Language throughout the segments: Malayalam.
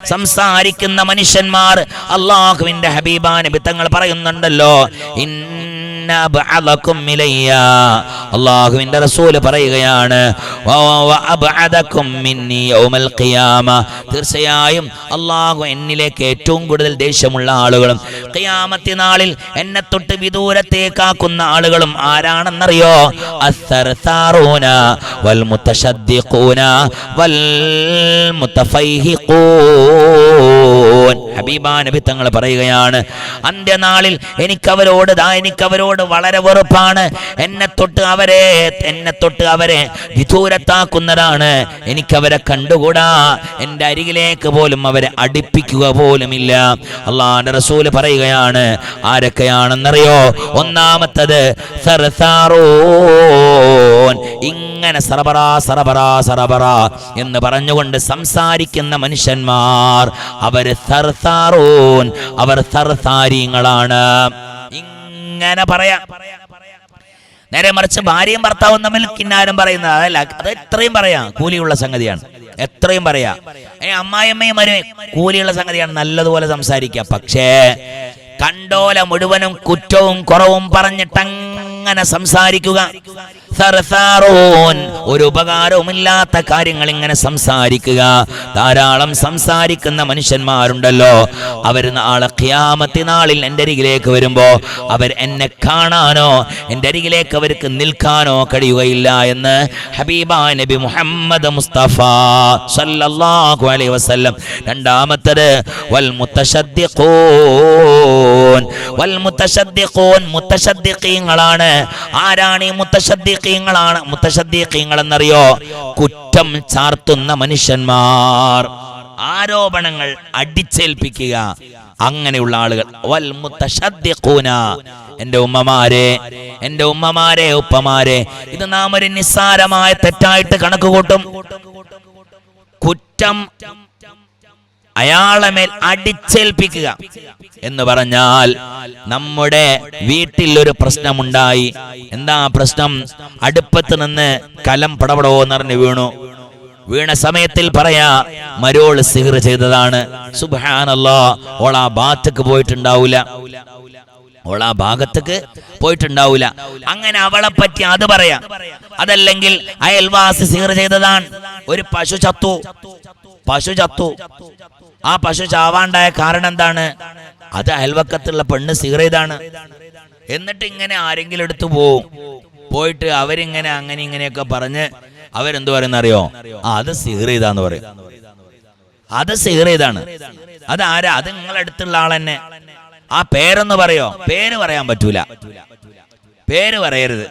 സംസാരിക്കുന്ന മനുഷ്യന്മാർ അള്ളാഹുവിന്റെ ഹബീബാ നബി തങ്ങൾ പറയുന്നുണ്ടല്ലോ അള്ളാഹുവിന്റെ റസൂൽ പറയുകയാണ് തീർച്ചയായും അള്ളാഹു എന്നിലേക്ക് ഏറ്റവും കൂടുതൽ ദേഷ്യമുള്ള ആളുകളും ഖിയാമത്തി നാളിൽ എന്നെ തൊട്ട് വിദൂരത്തേക്കാക്കുന്ന ആളുകളും ആരാണെന്നറിയോ? വൽ മുത്തശദ്ദിഖൂന വൽ മുത്തഫൈഹിഖൂൻ. ഹബീബാ നബി തങ്ങൾ പറയുകയാണ് അന്ത്യനാളിൽ എനിക്കവരോട് ദാ എനിക്കവരോട് വളരെ വെറുപ്പാണ്. എന്നെ തൊട്ട് അവരെ എന്നെ തൊട്ട് അവരെ വിദൂരത്താക്കുന്നതാണ്. എനിക്കവരെ കണ്ടുകൂടാ. എന്റെ അരികിലേക്ക് പോലും അവരെ അടുപ്പിക്കുക പോലുമില്ല. അള്ളാന്റെ റസൂൽ പറയുകയാണ് ആരൊക്കെയാണെന്നറിയോ? ഒന്നാമത്തത് ഇങ്ങനെ സറബറ സറബറ സറബറ എന്ന് പറഞ്ഞുകൊണ്ട് സംസാരിക്കുന്ന മനുഷ്യന്മാർ അവർ സർസാറൂൻ അവർ സർസാരിങ്ങളാണ് ഇങ്ങനെ പറയാ. നേരെ മറിച്ച് ഭാര്യയും ഭർത്താവും തമ്മിൽ കിന്നാരം പറയുന്നത് അതല്ല അത് എത്രയും പറയാം. കൂലിയുള്ള സംഗതിയാണ്. എത്രയും പറയാ. അമ്മായിയമ്മയും വരും കൂലിയുള്ള സംഗതിയാണ്. നല്ലതുപോലെ സംസാരിക്കുക പക്ഷേ കണ്ടോല മുഴുവനും കുറ്റവും കുറവും പറഞ്ഞിട്ടങ്ങനെ സംസാരിക്കുക. ഒരു ഉപകാരവുമില്ലാത്ത കാര്യങ്ങൾ ഇങ്ങനെ സംസാരിക്കുക. ധാരാളം സംസാരിക്കുന്ന മനുഷ്യന്മാരുണ്ടല്ലോ. അവർ നാളെ ഖിയാമത്തി നാളിൽ എന്റെ അരികിലേക്ക് വരുമ്പോൾ അവർ എന്നെ കാണാനോ എന്റെ അരികിലേക്ക് അവർക്ക് നിൽക്കാനോ കഴിയുകയില്ല എന്ന് ഹബീബ നബി മുഹമ്മദ് മുസ്തഫ സല്ലല്ലാഹു അലൈഹി വസല്ലം. രണ്ടാമത്തത് വൽ മുത്തശദ്ദിഖൂൻ. വൽ മുത്തശദ്ദിഖൂൻ മുത്തശദ്ദിഖീങ്ങളാണ്. ആരാണ് ഈ മുത്തശദ്ദിഖീങ്ങളാണ് മുത്തശദ്ദീഖീങ്ങൾ എന്നറിയോ കുറ്റം ചാർത്തുന്ന മനുഷ്യന്മാർ. ആരോപണങ്ങൾ അടിച്ചേൽപ്പിക്കുക. അങ്ങനെയുള്ള ആളുകൾ. വൽ മുത്തശദ്ദിഖൂന എന്റെ ഉമ്മമാരെ എന്റെ ഉമ്മമാരെ ഉപ്പമാരെ ഇത് നാം ഒരു നിസ്സാരമായ തെറ്റായിട്ട് കണക്ക് കൂട്ടും കുറ്റം അയാളെ മേൽ അടിച്ചേൽപ്പിക്കുക എന്ന് പറഞ്ഞാൽ നമ്മുടെ വീട്ടിൽ ഒരു പ്രശ്നമുണ്ടായി. എന്താ പ്രശ്നം? അടുപ്പത്ത് നിന്ന് കലം പടപടോ എന്നറിഞ്ഞ് വീണു. വീണ സമയത്തിൽ പറയാ മരോൾ സിഹർ ചെയ്തതാണ്. സുബാനല്ലോ ഓൾ ആ ബാത്തക്ക് പോയിട്ടുണ്ടാവൂല. ഓള ആ ഭാഗത്തേക്ക് പോയിട്ടുണ്ടാവൂല. അങ്ങനെ അവളെ പറ്റി അത് പറയാ. അതല്ലെങ്കിൽ അയൽവാസി സിഹർ ചെയ്തതാണ്. ഒരു പശു ചത്തു. പശു ചത്തു. ആ പശു ചാവാണ്ടായ കാരണം എന്താണ്? അത് അയൽവക്കത്തുള്ള പെണ്ണ് സീറേതാണ് എന്നിട്ട് ഇങ്ങനെ ആരെങ്കിലും എടുത്തു പോവും പോയിട്ട് അവരിങ്ങനെ അങ്ങനെ ഇങ്ങനെയൊക്കെ പറഞ്ഞ് അവരെന്ത് പറയുന്ന അറിയോ അത് സീറേതാന്ന് പറയും. അത് സീറേതാണ് അത് ആരാ? അത് നിങ്ങളെ അടുത്തുള്ള ആൾ തന്നെ. ആ പേരൊന്ന് പറയോ? പേര് പറയാൻ പറ്റൂല. പേര് പറയരുത്.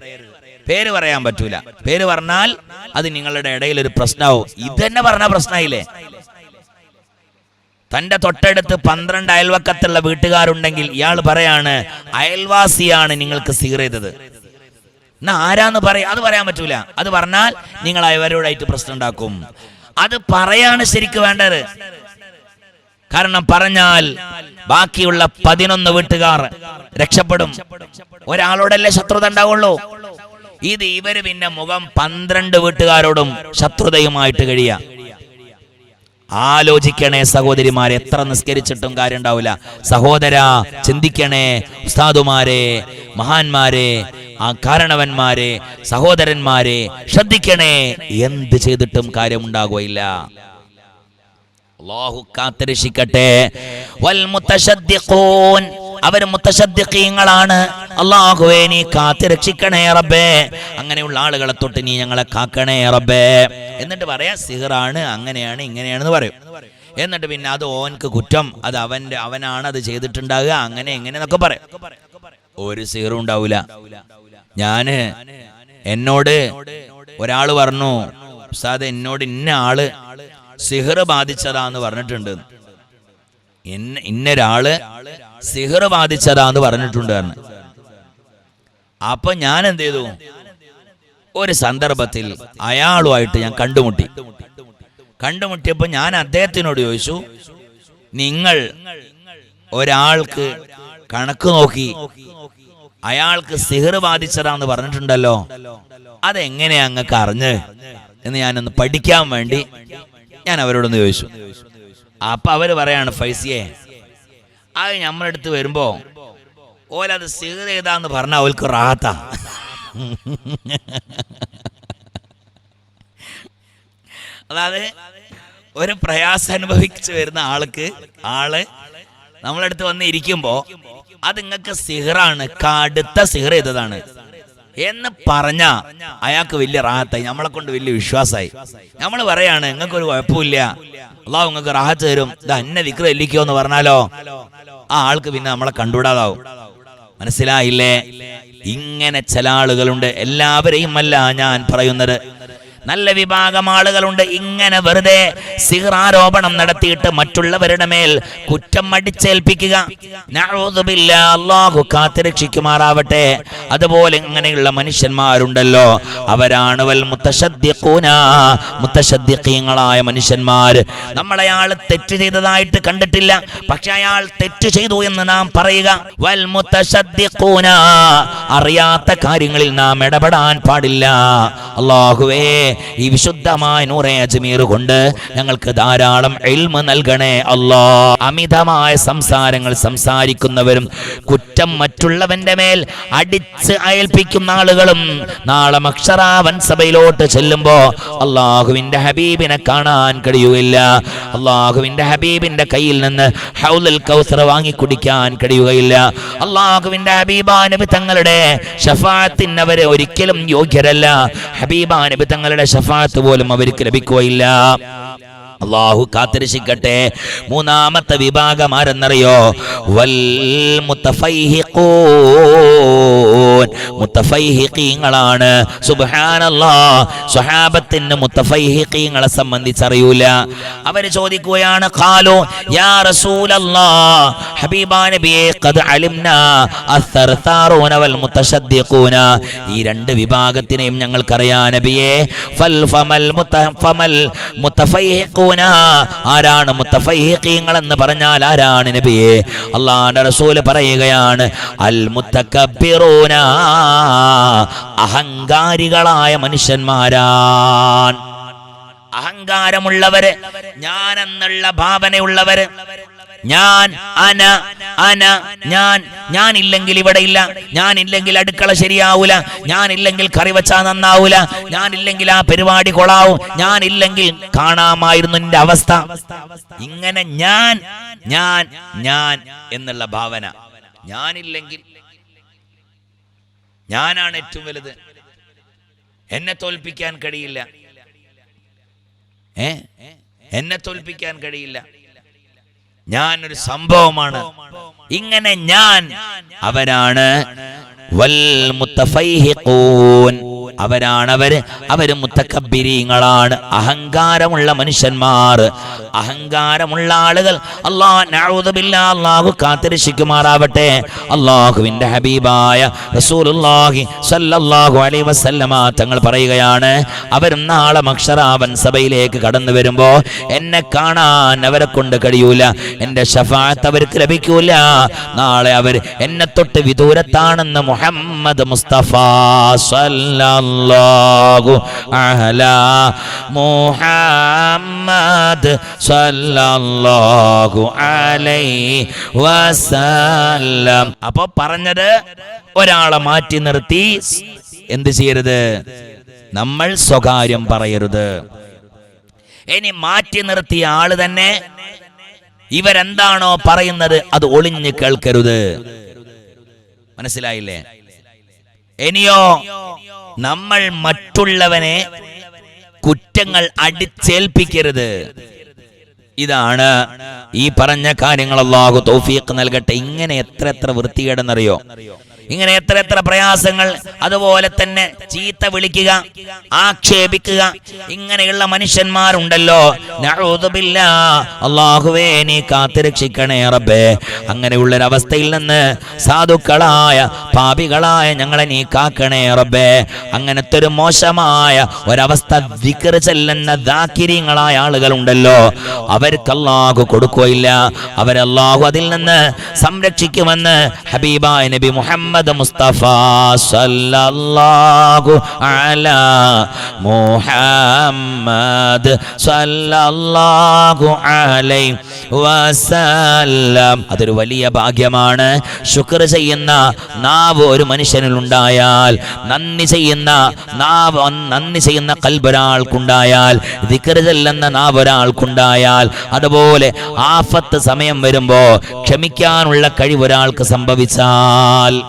പേര് പറയാൻ പറ്റൂല. പേര് പറഞ്ഞാൽ അത് നിങ്ങളുടെ ഇടയിൽ ഒരു പ്രശ്നമാവും ഇത് തന്നെ പറഞ്ഞ പ്രശ്നമായില്ലേ തന്റെ തൊട്ടടുത്ത് പന്ത്രണ്ട് അയൽവക്കത്തുള്ള വീട്ടുകാരുണ്ടെങ്കിൽ ഇയാൾ പറയാണ് അയൽവാസിയാണ് നിങ്ങൾക്ക് സീർ ചെയ്തത്. എന്നാ ആരാന്ന് പറയാ അത് പറയാൻ പറ്റൂല. അത് പറഞ്ഞാൽ നിങ്ങൾ അവരോടായിട്ട് പ്രശ്നം ഉണ്ടാക്കും. അത് പറയാണ് ശരിക്ക് വേണ്ടത്. കാരണം പറഞ്ഞാൽ ബാക്കിയുള്ള പതിനൊന്ന് വീട്ടുകാർ രക്ഷപ്പെടും. ഒരാളോടല്ലേ ശത്രുത ഉണ്ടാവുള്ളൂ. ഇത് ഇവർ പിന്നെ മുഖം പന്ത്രണ്ട് വീട്ടുകാരോടും ശത്രുതയുമായിട്ട് കഴിയാ. ആലോചിക്കണേ സഹോദരിമാരെ എത്ര നിസ്കരിച്ചിട്ടും കാര്യം ഉണ്ടാവില്ല സഹോദര ചിന്തിക്കണേ ഉസ്താദുമാരെ മഹാന്മാരെ ആ കാരണവന്മാരെ സഹോദരന്മാരെ ശ്രദ്ധിക്കണേ എന്ത് ചെയ്തിട്ടും കാര്യം കാര്യമുണ്ടാകുകയില്ല. അള്ളാഹു കാത്തിരക്ഷിക്കട്ടെ. വൽ മുത്തശദ്ദിഖൂൻ. അവർ മുത്തശദ്ദിഖീങ്ങളാണ്. അള്ളാഹുവേ നീ കാത്തിരക്ഷിക്കണേ റബ്ബേ. അങ്ങനെയുള്ള ആളുകളെ തൊട്ട് നീ ഞങ്ങളെ കാക്കണേ റബ്ബേ. എന്നിട്ട് പറയാ സിഹറാണ് അങ്ങനെയാണ് ഇങ്ങനെയാണെന്ന് പറയും. എന്നിട്ട് പിന്നെ അത് ഓൻക്ക് കുറ്റം. അത് അവന്റെ അവനാണ് അത് ചെയ്തിട്ടുണ്ടാകുക അങ്ങനെ എങ്ങനെ എന്നൊക്കെ പറയും. ഒരു സിഹറും ഉണ്ടാവൂല. ഞാൻ എന്നോട് ഒരാൾ പറഞ്ഞു ഉസ്താദ് എന്നോട് ഇന്ന ആൾ സിഹർ ബാധിച്ചതാന്ന് പറഞ്ഞിട്ടുണ്ട്. ഇന്ന ഇന്നൊരാൾ സിഹർ ബാധിച്ചതാന്ന് പറഞ്ഞിട്ടുണ്ട് പറഞ്ഞു അപ്പൊ ഞാൻ എന്ത് ചെയ്തു? ഒരു സന്ദർഭത്തിൽ അയാളുമായിട്ട് ഞാൻ കണ്ടുമുട്ടി. കണ്ടുമുട്ടിയപ്പോ ഞാൻ അദ്ദേഹത്തിനോട് ചോദിച്ചു നിങ്ങൾ ഒരാൾക്ക് കണക്ക് നോക്കി അയാൾക്ക് സിഹർ ബാധിച്ചതാന്ന് പറഞ്ഞിട്ടുണ്ടല്ലോ. അതെങ്ങനെയാ അങ്ങക്ക് അറിഞ്ഞ്? എന്ന് ഞാനൊന്ന് പഠിക്കാൻ വേണ്ടി ഞാൻ അവരോടൊന്ന് ചോദിച്ചു. അപ്പൊ അവർ പറയാണ് ഫൈസിയെ അത് നമ്മളെടുത്ത് വരുമ്പോ ഓലത് സിഗർ ചെയ്താന്ന് പറഞ്ഞാൽ ഓൽക്ക് റാത്ത അതായത് ഒരു പ്രയാസം അനുഭവിച്ചു വരുന്ന ആൾക്ക് ആൾ നമ്മളടുത്ത് വന്ന് ഇരിക്കുമ്പോ അത് നിങ്ങൾക്ക് സിഹറാണ് കടുത്ത സിഹർ ചെയ്തതാണ് എന്ന് പറഞ്ഞ അയാൾക്ക് വലിയ റാഹത്തായി. നമ്മളെ കൊണ്ട് വലിയ വിശ്വാസമായി. നമ്മൾ പറയാണ് നിങ്ങൾക്ക് ഒരു കുഴപ്പമില്ല. അള്ളാഹു നിങ്ങൾക്ക് റാഹത്ത് തരും. ഇത് എന്നെ വിക്ര എല്ലിക്കോ എന്ന് പറഞ്ഞാലോ? ആ ആൾക്ക് പിന്നെ നമ്മളെ കണ്ടുവിടാതാവും മനസ്സിലായില്ലേ? ഇങ്ങനെ ചില ആളുകളുണ്ട്. എല്ലാവരെയും അല്ല ഞാൻ പറയുന്നത്. നല്ല വിഭാഗം ആളുകളുണ്ട്. ഇങ്ങനെ വെറുതെ സിഹ്റാരോപണം നടത്തിയിട്ട് മറ്റുള്ളവരുടെ മേൽ കുറ്റം അടിച്ചേൽപ്പിക്കുക. അള്ളാഹു കാത്തിരക്ഷിക്കുമാറാവട്ടെ. അതുപോലെ ഇങ്ങനെയുള്ള മനുഷ്യന്മാരുണ്ടല്ലോ. അവരാണ് വൽ മുത്തശദ്ദിഖൂന. മുത്തശദ്യങ്ങളായ മനുഷ്യന്മാർ. നമ്മളയാൾ തെറ്റ് ചെയ്തതായിട്ട് കണ്ടിട്ടില്ല. പക്ഷെ അയാൾ തെറ്റ് ചെയ്തു എന്ന് നാം പറയുക. വൽ മുത്തശദ്ദിഖൂന. അറിയാത്ത കാര്യങ്ങളിൽ നാം ഇടപെടാൻ പാടില്ല. അള്ളാഹുവേ ഈ വിശുദ്ധമായ നൂറെ അജ്മീർ കൊണ്ട് ഞങ്ങൾക്ക് ധാരാളം എൽമ നൽകണേ അല്ലാ. അമിതമായ സംസാരങ്ങൾ സംസാരിക്കുന്നവരും കുറ്റം മറ്റുള്ളവന്റെ മേൽ അടിച്ച് അയൽപ്പിക്കുന്ന ആളുകളും നാളെ മക്ഷറാവൻ സഭയിലോട്ട് ചെല്ലുമ്പോ അള്ളാഹുവിന്റെ ഹബീബിനെ കാണാൻ കഴിയുകയില്ല. അള്ളാഹുവിന്റെ ഹബീബിന്റെ കയ്യിൽ നിന്ന് ഹൗലൽ കൗസർ വാങ്ങി കുടിക്കാൻ കഴിയുകയില്ല. അള്ളാഹുവിന്റെ ഹബീബാ നബി തങ്ങളുടെ ഷഫാത്തിന് അവരെ ഒരിക്കലും യോഗ്യരല്ല. ഹബീബാ തങ്ങളുടെ ഷഫാത്ത് പോലും അവർക്ക് ലഭിക്കുകയില്ല. അള്ളാഹു കാത്തിരക്ഷിക്കട്ടെ. മൂന്നാമത്തെ വിഭാഗം ആരെന്നറിയോ? വൽ മുത്തഫൈഹിഖൂൻ മുത്തഫൈഹിഖീങ്ങളാണ്. സുബ്ഹാനല്ലാ. സ്വഹാബത്തിന് മുത്തഫൈഹിഖീങ്ങളെ സംബന്ധിച്ചറിയൂല. അവർ ചോദിക്കുകയാണ് ഖാലു യാ റസൂലല്ലാ ഹബീബാ നബിയെ ഖദ് അലിംനാ അസ്സർതാറൂന വൽ മുത്തശദ്ദിഖൂന. ഈ രണ്ട് വിഭാഗത്തിനെയും ഞങ്ങൾക്കറിയാം നബിയെ. ഫൽ ഫമൽ മുത്ത ഫമൽ മുത്തഫൈഹിഖൂന. ആരാണ് മുത്തഫൈഹിഖീങ്ങൾ എന്ന് പറഞ്ഞാൽ ആരാണ് നബിയെ? അള്ളാഹുവിന്റെ റസൂൽ പറയുകയാണ് അൽ മുത്തക്കബ്ബിറൂന അഹങ്കാരികളായ മനുഷ്യന്മാരാണ് അഹങ്കാരമുള്ളവര് ഞാൻ എന്നുള്ള ഭാവനയുള്ളവര് ഞാൻ അന അന ഞാൻ ഞാൻ ഇല്ലെങ്കിൽ ഇവിടെ ഇല്ല ഞാൻ ഇല്ലെങ്കിൽ അടുക്കള ശരിയാവൂല ഞാൻ ഇല്ലെങ്കിൽ കറി വെച്ചാ നന്നാവൂല ഞാൻ ഇല്ലെങ്കിൽ ആ പരിപാടി കൊളാവും ഞാൻ ഇല്ലെങ്കിൽ കാണാമായിരുന്നു എന്റെ അവസ്ഥ. ഇങ്ങനെ ഞാൻ ഞാൻ ഞാൻ എന്നുള്ള ഭാവന. ഞാനില്ലെങ്കിൽ ഞാനാണ് ഏറ്റവും വലുത്. എന്നെ തോൽപ്പിക്കാൻ കഴിയില്ല. ഏ? എന്നെ തോൽപ്പിക്കാൻ കഴിയില്ല. ഞാനൊരു സംഭവമാണ്. ഇങ്ങനെ ഞാൻ അവരാണ് വൽ മുത്തഫൈഹിഖൂൻ അവരാണ് അവർ മുത്തക്കബിരിങ്ങളാണ്. അഹങ്കാരമുള്ള മനുഷ്യന്മാർ. അഹങ്കാരമുള്ള ആളുകൾ അള്ളാഹ് കാത്തിരക്ഷിക്കുമാറാവട്ടെ. അള്ളാഹുവിന്റെ ഹബീബായ വസല്ലമ തങ്ങൾ പറയുകയാണ് അവരും നാളെ മക്ഷറാവൻ സഭയിലേക്ക് കടന്നു വരുമ്പോ എന്നെ കാണാൻ അവരെ കൊണ്ട് കഴിയൂല. എന്റെ ഷഫാത്ത് അവർക്ക് ലഭിക്കൂല. നാളെ അവർ എന്നെ തൊട്ട് വിദൂരത്താണെന്ന് മുഹമ്മദ് മുസ്തഫ സല്ലല്ലാഹു അഹല മുഹമ്മദ് സല്ലല്ലാഹു അലൈ വസല്ലം. അപ്പൊ പറഞ്ഞത് ഒരാളെ മാറ്റി നിർത്തി എന്ത് ചെയ്യരുത്? നമ്മൾ സ്വകാര്യം പറയരുത്. ഇനി മാറ്റി നിർത്തിയ ആൾ തന്നെ ഇവരെന്താണോ പറയുന്നത് അത് ഒളിഞ്ഞു കേൾക്കരുത്. മനസ്സിലായില്ലേ? ഇനിയോ നമ്മൾ മറ്റുള്ളവനെ കുറ്റങ്ങൾ അടിച്ചേൽപ്പിക്കരുത്. ഇതാണ് ഈ പറഞ്ഞ കാര്യങ്ങൾ. അള്ളാഹു തൗഫീഖ് നൽകട്ടെ. ഇങ്ങനെ എത്ര എത്ര വൃത്തികേടെന്നറിയോ? ഇങ്ങനെ എത്ര എത്ര പ്രയാസങ്ങൾ അതുപോലെ തന്നെ ചീത്ത വിളിക്കുക ആക്ഷേപിക്കുക ഇങ്ങനെയുള്ള മനുഷ്യന്മാരുണ്ടല്ലോ. നഊദുബില്ലാ. അള്ളാഹുവേ നീ കാത്തിരക്ഷിക്കണേ റബ്ബേ. അങ്ങനെയുള്ളൊരവസ്ഥയിൽ നിന്ന് സാധുക്കളായ പാപികളായ ഞങ്ങളെ നീ കാക്കണേ റബ്ബേ. അങ്ങനത്തെ ഒരു മോശമായ ഒരവസ്ഥ വിക്കറ് ചെല്ലുന്ന ദാക്കിര്യങ്ങളായ ആളുകളുണ്ടല്ലോ. അവർക്ക് അള്ളാഹു കൊടുക്കുകയില്ല. അവരല്ലാഹു അതിൽ നിന്ന് സംരക്ഷിക്കുമെന്ന് ഹബീബായ നബി മുഹമ്മദ് മുഹമ്മദ് മുസ്തഫ സല്ലല്ലാഹു അല മുഹമ്മദ് സല്ലല്ലാഹു അലൈ വസല്ലം. അതൊരു വലിയ ഭാഗ്യമാണ്. ശുക്ർ ചെയ്യുന്ന നാവ് ഒരു മനുഷ്യനിൽ ഉണ്ടായാൽ നന്ദി ചെയ്യുന്ന നാവ് നന്ദി ചെയ്യുന്ന കൽബ് ഒരാൾക്കുണ്ടായാൽ ദിക്ർ ചെല്ലുന്ന നാവ് ഒരാൾക്കുണ്ടായാൽ അതുപോലെ ആഫത്ത് സമയം വരുമ്പോൾ ക്ഷമിക്കാനുള്ള കഴിവ് ഒരാൾക്ക് സംഭവിച്ചാൽ